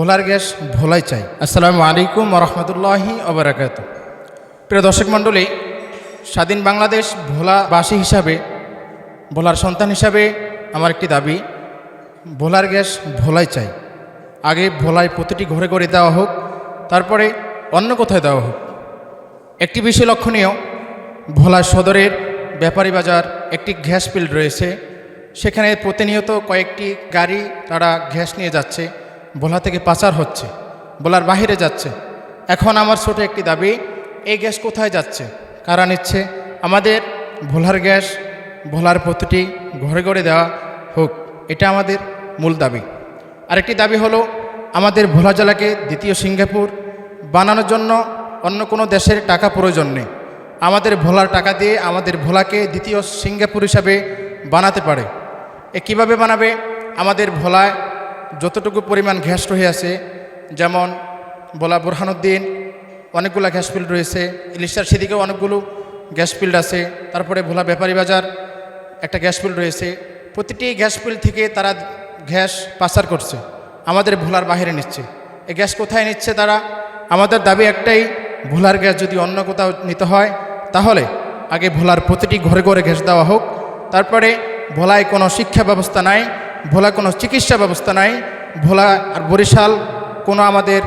ভোলার গ্যাস ভোলাই চাই। আসসালামু আলাইকুম রহমতুল্লাহি ওবরাকাত প্রিয় দর্শক মণ্ডলী, স্বাধীন বাংলাদেশ ভোলাবাসী হিসাবে, ভোলার সন্তান হিসাবে আমার একটি দাবি, ভোলার গ্যাস ভোলাই চাই। আগে ভোলাই প্রতিটি ঘরে ঘরে দেওয়া হোক, তারপরে অন্য কোথায় দেওয়া হোক। একটি বিষয় লক্ষণীয় ভোলা সদরের ব্যাপারী বাজার একটি গ্যাস ফিল্ড রয়েছে। সেখানে প্রতিনিয়ত কয়েকটি গাড়ি তারা গ্যাস নিয়ে যাচ্ছে। ভোলা থেকে পাচার হচ্ছে, ভোলার বাহিরে যাচ্ছে। এখন আমার ছোট একটি দাবি, এই গ্যাস কোথায় যাচ্ছে? কারা নিচ্ছে? আমাদের ভোলার গ্যাস, ভোলার প্রতিটি ঘরে ঘরে দেওয়া হোক, এটা আমাদের মূল দাবি। আরেকটি দাবি হলো, আমাদের ভোলা জেলাকে দ্বিতীয় সিঙ্গাপুর বানানোর জন্য অন্য কোনো দেশের টাকা প্রয়োজন নেই। আমাদের ভোলার টাকা দিয়ে আমাদের ভোলাকে দ্বিতীয় সিঙ্গাপুর হিসাবে বানাতে পারে। এ কীভাবে বানাবে? আমাদের ভোলায় যতটুকু পরিমাণ গ্যাস রয়ে আছে, যেমন ভোলা বোরহানুদ্দিন, অনেকগুলো গ্যাস ফিল্ড রয়েছে। ইলিশার সেদিকেও অনেকগুলো গ্যাস ফিল্ড আছে। তারপরে ভোলা ব্যাপারী বাজার, একটা গ্যাস ফিল্ড রয়েছে। প্রতিটি গ্যাস ফিল্ড থেকে তারা গ্যাস পাচার করছে, আমাদের ভোলার বাইরে নিচ্ছে। এই গ্যাস কোথায় নিচ্ছে তারা? আমাদের দাবি একটাই, ভোলার গ্যাস যদি অন্য কোথাও নিতে হয়, তাহলে আগে ভোলার প্রতিটি ঘরে ঘরে গ্যাস দেওয়া হোক। তারপরে ভোলায় কোনো শিক্ষা ব্যবস্থা নাই ভোলা কোনো চিকিৎসা ব্যবস্থা নাই। ভোলা আর বরিশাল কোনো আমাদের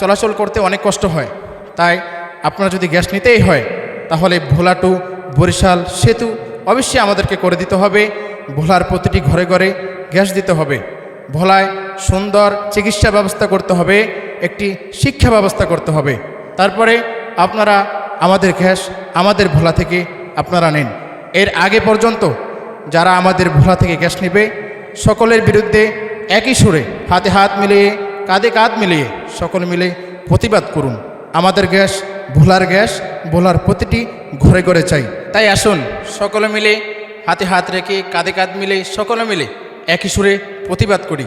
চলাচল করতে অনেক কষ্ট হয়। তাই আপনারা যদি গ্যাস নিতেই হয়, তাহলে ভোলা টু বরিশাল সেতু অবশ্যই আমাদেরকে করে দিতে হবে। ভোলার প্রতিটি ঘরে ঘরে গ্যাস দিতে হবে। ভোলায় সুন্দর চিকিৎসা ব্যবস্থা করতে হবে, একটি শিক্ষা ব্যবস্থা করতে হবে। তারপরে আপনারা আমাদের গ্যাস আমাদের ভোলা থেকে আপনারা নিন। এর আগে পর্যন্ত যারা আমাদের ভোলা থেকে গ্যাস নেবে সকলের বিরুদ্ধে একই সুরে হাতে হাত মিলিয়ে, কাঁধে কাঁধ মিলিয়ে সকল মিলে প্রতিবাদ করুন। আমাদের গ্যাস, ভোলার গ্যাস, ভোলার প্রতিটি ঘরে ঘরে চাই। তাই আসুন, সকলে মিলে হাতে হাত রেখে, কাঁধে কাঁধ মিলে সকলে মিলে একই সুরে প্রতিবাদ করি।